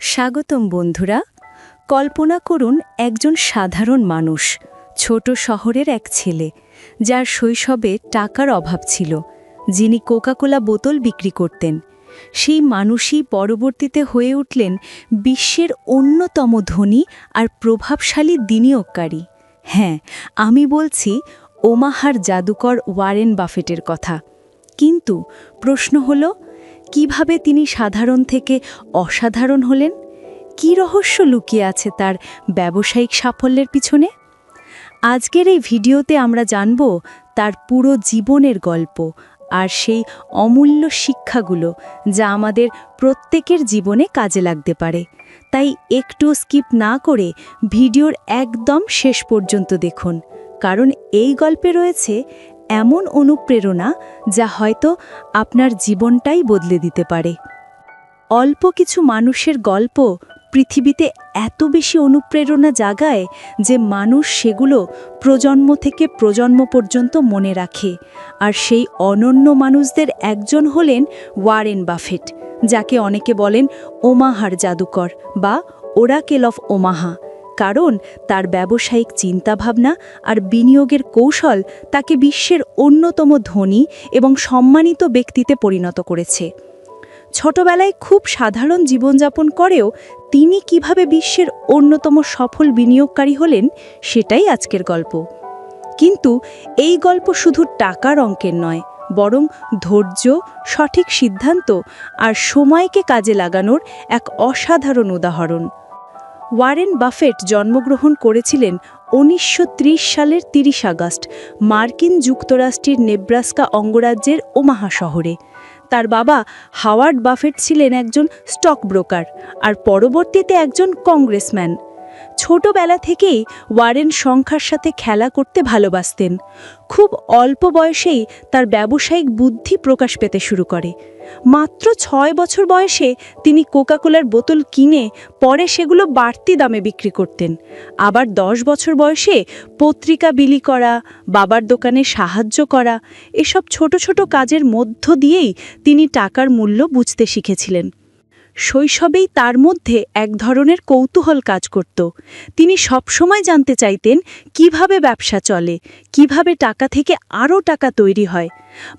স্বাগতম বন্ধুরা। কল্পনা করুন একজন সাধারণ মানুষ, ছোট শহরের এক ছেলে, যার শৈশবে টাকার অভাব ছিল, যিনি কোকাকোলা বোতল বিক্রি করতেন। সেই মানুষই পরবর্তীতে হয়ে উঠলেন বিশ্বের অন্যতম ধনী আর প্রভাবশালী বিনিয়োগকারী। হ্যাঁ আমি বলছি ওমাহার জাদুকর ওয়ারেন বাফেটের কথা। কিন্তু প্রশ্ন হলো কীভাবে তিনি সাধারণ থেকে অসাধারণ হলেন? কী রহস্য লুকিয়ে আছে তার ব্যবসায়িক সাফল্যের পিছনে? আজকের এই ভিডিওতে আমরা জানব তার পুরো জীবনের গল্প আর সেই অমূল্য শিক্ষাগুলো যা আমাদের প্রত্যেকের জীবনে কাজে লাগতে পারে। তাই একটু স্কিপ না করে ভিডিওর একদম শেষ পর্যন্ত দেখুন, কারণ এই গল্পে রয়েছে এমন অনুপ্রেরণা যা হয়তো আপনার জীবনটাই বদলে দিতে পারে। অল্প কিছু মানুষের গল্প পৃথিবীতে এত বেশি অনুপ্রেরণা জাগায় যে মানুষ সেগুলো প্রজন্ম থেকে প্রজন্ম পর্যন্ত মনে রাখে। আর সেই অনন্য মানুষদের একজন হলেন ওয়ারেন বাফেট, যাকে অনেকে বলেন ওমাহার জাদুকর বা ওরাকেল অফ ওমাহা। কারণ তার ব্যবসায়িক চিন্তাভাবনা আর বিনিয়োগের কৌশল তাকে বিশ্বের অন্যতম ধনী এবং সম্মানিত ব্যক্তিতে পরিণত করেছে। ছোটবেলায় খুব সাধারণ জীবনযাপন করেও তিনি কীভাবে বিশ্বের অন্যতম সফল বিনিয়োগকারী হলেন সেটাই আজকের গল্প। কিন্তু এই গল্প শুধু টাকার অঙ্কের নয়, বরং ধৈর্য, সঠিক সিদ্ধান্ত আর সময়কে কাজে লাগানোর এক অসাধারণ উদাহরণ। ওয়ারেন বাফেট জন্মগ্রহণ করেছিলেন উনিশশো ত্রিশ সালের তিরিশ আগস্ট, মার্কিন যুক্তরাষ্ট্রের নেব্রাস্কা অঙ্গরাজ্যের ওমাহা শহরে। তার বাবা হাওয়ার্ড বাফেট ছিলেন একজন স্টক ব্রোকার আর পরবর্তীতে একজন কংগ্রেসম্যান। ছোটবেলা থেকেই ওয়ারেন সংখ্যার সাথে খেলা করতে ভালোবাসতেন। খুব অল্প বয়সেই তার ব্যবসায়িক বুদ্ধি প্রকাশ পেতে শুরু করে। মাত্র ছয় বছর বয়সে তিনি কোকাকোলার বোতল কিনে পরে সেগুলো বাড়তি দামে বিক্রি করতেন। আবার দশ বছর বয়সে পত্রিকা বিলি করা, বাবার দোকানে সাহায্য করা, এসব ছোট ছোট কাজের মধ্য দিয়েই তিনি টাকার মূল্য বুঝতে শিখেছিলেন। শৈশবেই তার মধ্যে এক ধরনের কৌতূহল কাজ করত। তিনি সবসময় জানতে চাইতেন, কীভাবে ব্যবসা চলে, কীভাবে টাকা থেকে আরও টাকা তৈরি হয়।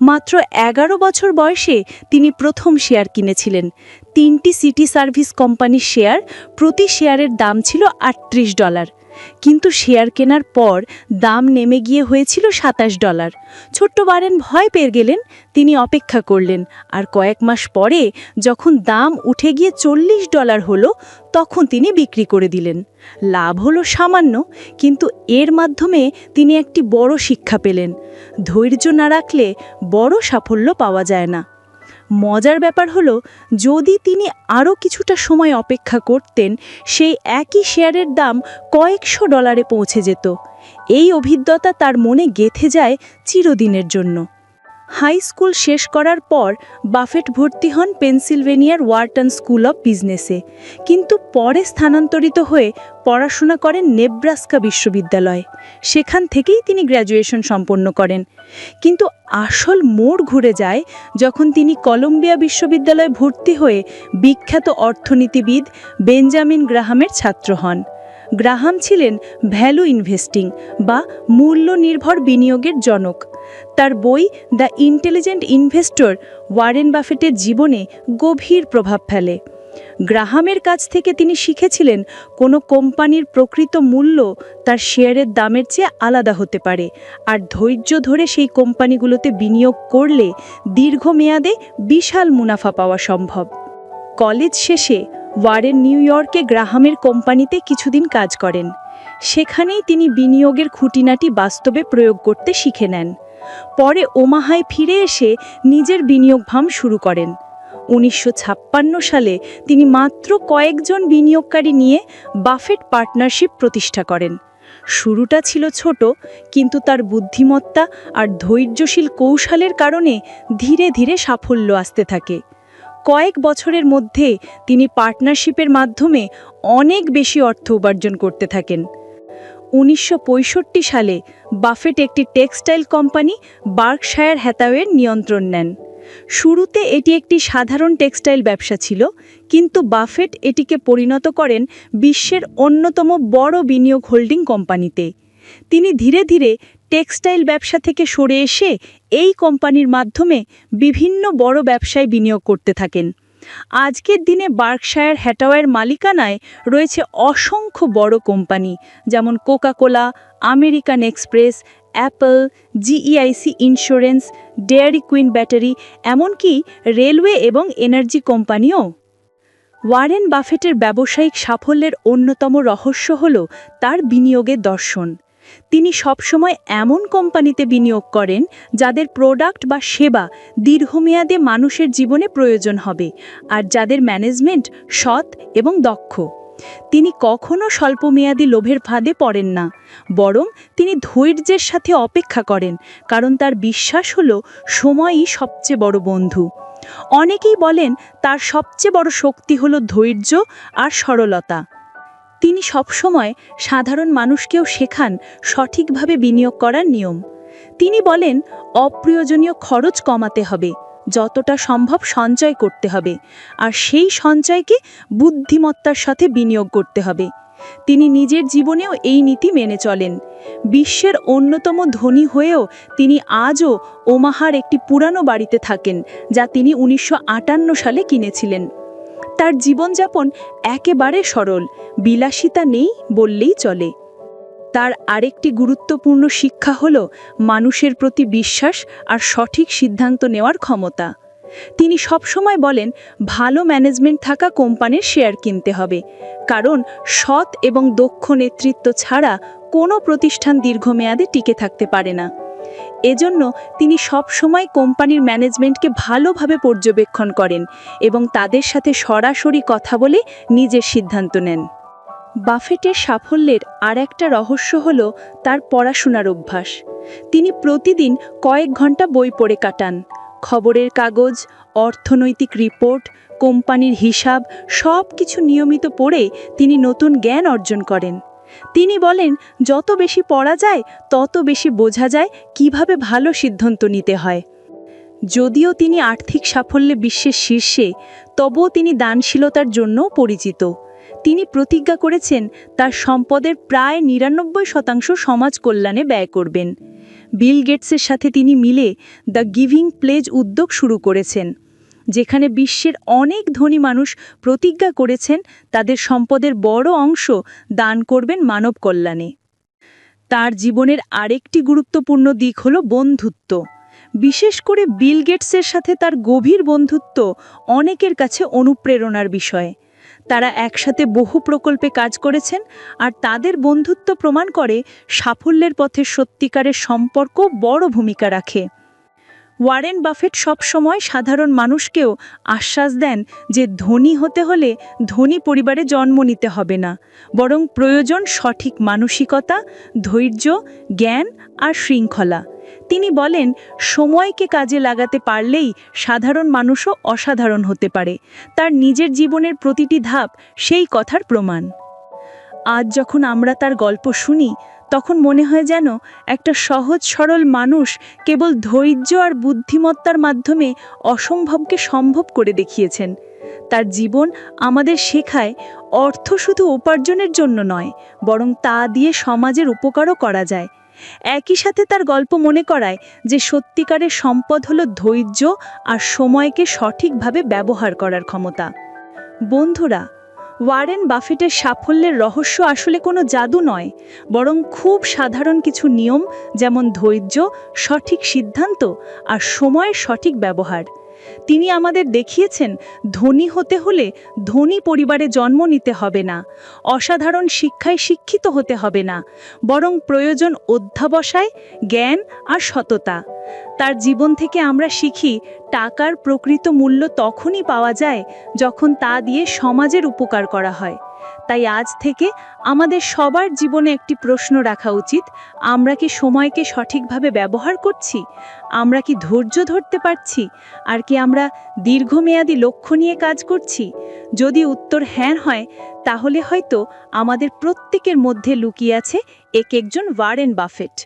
মাত্র এগারো বছর বয়সে তিনি প্রথম শেয়ার কিনেছিলেন। তিনটি সিটি সার্ভিস কোম্পানির শেয়ার প্রতি শেয়ারের দাম ছিল আটত্রিশ ডলার। কিন্তু শেয়ার কেনার পর দাম নেমে গিয়ে হয়েছিল সাতাশ ডলার। ছোট্ট বারেন ভয় পেয়ে গেলেন, তিনি অপেক্ষা করলেন। আর কয়েক মাস পরে যখন দাম উঠে গিয়ে চল্লিশ ডলার হলো, তখন তিনি বিক্রি করে দিলেন। লাভ হলো সামান্য, কিন্তু এর মাধ্যমে তিনি একটি বড় শিক্ষা পেলেন। ধৈর্য না রাখলে বড় সাফল্য পাওয়া যায় না। মজার ব্যাপার হলো, যদি তিনি আরও কিছুটা সময় অপেক্ষা করতেন, সেই একই শেয়ারের দাম কয়েকশো ডলারে পৌঁছে যেত। এই অভিজ্ঞতা তার মনে গেথে যায় চিরদিনের জন্য। হাই স্কুল শেষ করার পর বাফেট ভর্তি হন পেনসিলভেনিয়ার ওয়ার্টন স্কুল অব বিজনেসে। কিন্তু পরে স্থানান্তরিত হয়ে পড়াশোনা করেন নেব্রাস্কা বিশ্ববিদ্যালয়ে। সেখান থেকেই তিনি গ্র্যাজুয়েশন সম্পন্ন করেন। কিন্তু আসল মোড় ঘুরে যায় যখন তিনি কলম্বিয়া বিশ্ববিদ্যালয়ে ভর্তি হয়ে বিখ্যাত অর্থনীতিবিদ বেঞ্জামিন গ্রাহামের ছাত্র হন। গ্রাহাম ছিলেন ভ্যালু ইনভেস্টিং বা মূল্য নির্ভর বিনিয়োগের জনক। তার বই দ্য ইন্টেলিজেন্ট ইনভেস্টর ওয়ারেন বাফেটের জীবনে গভীর প্রভাব ফেলে। গ্রাহামের কাছ থেকে তিনি শিখেছিলেন কোনো কোম্পানির প্রকৃত মূল্য তার শেয়ারের দামের চেয়ে আলাদা হতে পারে, আর ধৈর্য ধরে সেই কোম্পানিগুলোতে বিনিয়োগ করলে দীর্ঘমেয়াদে বিশাল মুনাফা পাওয়া সম্ভব। কলেজ শেষে ওয়ারেন নিউ ইয়র্কে গ্রাহামের কোম্পানিতে কিছুদিন কাজ করেন। সেখানেই তিনি বিনিয়োগের খুঁটিনাটি বাস্তবে প্রয়োগ করতে শিখে নেন। পরে ওমাহায় ফিরে এসে নিজের বিনিয়োগ ভাম শুরু করেন। উনিশশো ছাপ্পান্ন সালে তিনি মাত্র কয়েকজন বিনিয়োগকারী নিয়ে বাফেট পার্টনারশিপ প্রতিষ্ঠা করেন। শুরুটা ছিল ছোট, কিন্তু তার বুদ্ধিমত্তা আর ধৈর্যশীল কৌশলের কারণে ধীরে ধীরে সাফল্য আসতে থাকে। কয়েক বছরের মধ্যে তিনি পার্টনারশিপের মাধ্যমে অনেক বেশি অর্থ উপার্জন করতে থাকেন। উনিশশো পঁয়ষট্টি সালে বাফেট একটি টেক্সটাইল কোম্পানি বার্কশায়ার হ্যাথাওয়ের নিয়ন্ত্রণ নেন। শুরুতে এটি একটি সাধারণ টেক্সটাইল ব্যবসা ছিল, কিন্তু বাফেট এটিকে পরিণত করেন বিশ্বের অন্যতম বড় বিনিয়োগ হোল্ডিং কোম্পানিতে। তিনি ধীরে ধীরে টেক্সটাইল ব্যবসা থেকে সরে এসে এই কোম্পানির মাধ্যমে বিভিন্ন বড় ব্যবসায় বিনিয়োগ করতে থাকেন। আজকের দিনে বার্কশায়ার হ্যাটাওয়ের মালিকানায় রয়েছে অসংখ্য বড় কোম্পানি, যেমন Coca Cola, American Express, Apple, GEICO insurance, Dairy Queen battery, এমনকি রেলওয়ে এবং এনার্জি কোম্পানিও। ওয়ারেন বাফেটের ব্যবসায়িক সাফল্যের অন্যতম রহস্য হল তার বিনিয়োগের দর্শন। তিনি সবসময় এমন কোম্পানিতে বিনিয়োগ করেন যাদের প্রোডাক্ট বা সেবা দীর্ঘমেয়াদে মানুষের জীবনে প্রয়োজন হবে আর যাদের ম্যানেজমেন্ট সৎ এবং দক্ষ। তিনি কখনো স্বল্পমেয়াদী লোভের ফাঁদে পড়েন না, বরং তিনি ধৈর্যের সাথে অপেক্ষা করেন, কারণ তার বিশ্বাস হল সময়ই সবচেয়ে বড় বন্ধু। অনেকেই বলেন তার সবচেয়ে বড় শক্তি হল ধৈর্য আর সরলতা। তিনি সবসময় সাধারণ মানুষকেও শেখান সঠিকভাবে বিনিয়োগ করার নিয়ম। তিনি বলেন, অপ্রয়োজনীয় খরচ কমাতে হবে, যতটা সম্ভব সঞ্চয় করতে হবে, আর সেই সঞ্চয়কে বুদ্ধিমত্তার সাথে বিনিয়োগ করতে হবে। তিনি নিজের জীবনেও এই নীতি মেনে চলেন। বিশ্বের অন্যতম ধনী হয়েও তিনি আজও ওমাহার একটি পুরানো বাড়িতে থাকেন, যা তিনি উনিশশো আটান্ন সালে কিনেছিলেন। তার জীবনযাপন একেবারে সরল, বিলাসিতা নেই বললেই চলে। তার আরেকটি গুরুত্বপূর্ণ শিক্ষা হল মানুষের প্রতি বিশ্বাস আর সঠিক সিদ্ধান্ত নেওয়ার ক্ষমতা। তিনি সবসময় বলেন, ভালো ম্যানেজমেন্ট থাকা কোম্পানির শেয়ার কিনতে হবে। কারণ সৎ এবং দক্ষ নেতৃত্ব ছাড়া কোনো প্রতিষ্ঠান দীর্ঘমেয়াদে টিকে থাকতে পারে না। এজন্য তিনি সবসময় কোম্পানির ম্যানেজমেন্টকে ভালোভাবে পর্যবেক্ষণ করেন এবং তাদের সাথে সরাসরি কথা বলে নিজের সিদ্ধান্ত নেন। বাফেটের সাফল্যের আর একটা রহস্য হল তার পড়াশোনার অভ্যাস। তিনি প্রতিদিন কয়েক ঘণ্টা বই পড়ে কাটান। খবরের কাগজ, অর্থনৈতিক রিপোর্ট, কোম্পানির হিসাব সব কিছু নিয়মিত পড়ে তিনি নতুন জ্ঞান অর্জন করেন। তিনি বলেন, যত বেশি পড়া যায়, তত বেশি বোঝা যায় কীভাবে ভালো সিদ্ধান্ত নিতে হয়। যদিও তিনি আর্থিক সাফল্যে বিশ্বের শীর্ষে, তবুও তিনি দানশীলতার জন্যও পরিচিত। তিনি প্রতিজ্ঞা করেছেন, তার সম্পদের প্রায় নিরানব্বই শতাংশ সমাজ কল্যাণে ব্যয় করবেন। বিল গেটসের সাথে তিনি মিলে দ্য গিভিং প্লেজ উদ্যোগ শুরু করেছেন। যেখানে বিশ্বের অনেক ধনী মানুষ প্রতিজ্ঞা করেছেন তাদের সম্পদের বড় অংশ দান করবেন মানব কল্যাণে। তার জীবনের আরেকটি গুরুত্বপূর্ণ দিক হল বন্ধুত্ব। বিশেষ করে বিল গেটসের সাথে তার গভীর বন্ধুত্ব অনেকের কাছে অনুপ্রেরণার বিষয়। তারা একসাথে বহু প্রকল্পে কাজ করেছেন আর তাদের বন্ধুত্ব প্রমাণ করে সাফল্যের পথে সত্যিকারের সম্পর্ক বড় ভূমিকা রাখে। ওয়ারেন বাফেট সবসময় সাধারণ মানুষকেও আশ্বাস দেন যে ধনী হতে হলে ধনী পরিবারে জন্ম নিতে হবে না। বরং প্রয়োজন সঠিক মানসিকতা, ধৈর্য, জ্ঞান আর শৃঙ্খলা। তিনি বলেন, সময়কে কাজে লাগাতে পারলেই সাধারণ মানুষও অসাধারণ হতে পারে। তার নিজের জীবনের প্রতিটি ধাপ সেই কথার প্রমাণ। আজ যখন আমরা তার গল্প শুনি তখন মনে হয় যেন একটা সহজ সরল মানুষ কেবল ধৈর্য আর বুদ্ধিমত্তার মাধ্যমে অসম্ভবকে সম্ভব করে দেখিয়েছেন। তার জীবন আমাদের শেখায় অর্থ শুধু উপার্জনের জন্য নয়, বরং তা দিয়ে সমাজের উপকারও করা যায়। একই সাথে তার গল্প মনে করায় যে সত্যিকারের সম্পদ হলো ধৈর্য আর সময়কে সঠিকভাবে ব্যবহার করার ক্ষমতা। বন্ধুরা ওয়ারেন বাফেটের সাফল্যের রহস্য আসলে কোনো জাদু নয়, বরং খুব সাধারণ কিছু নিয়ম, যেমন ধৈর্য, সঠিক সিদ্ধান্ত আর সময়ের সঠিক ব্যবহার। তিনি আমাদের দেখিয়েছেন, ধনী হতে হলে ধনী পরিবারে জন্ম নিতে হবে না, অসাধারণ শিক্ষায় শিক্ষিত হতে হবে না, বরং প্রয়োজন অধ্যাবসায়, জ্ঞান আর সততা। তার জীবন থেকে আমরা শিখি, টাকার প্রকৃত মূল্য তখনই পাওয়া যায় যখন তা দিয়ে সমাজের উপকার করা হয়। তাই আজ থেকে আমাদের সবার জীবনে একটি প্রশ্ন রাখা উচিত, আমরা কি সময়কে সঠিকভাবে ব্যবহার করছি? আমরা কি ধৈর্য ধরতে পারছি? আর কি আমরা দীর্ঘমেয়াদী লক্ষ্য নিয়ে কাজ করছি? যদি উত্তর হ্যাঁ হয়, তাহলে হয়তো আমাদের প্রত্যেকের মধ্যে লুকিয়ে আছে এক একজন ওয়ারেন বাফেট।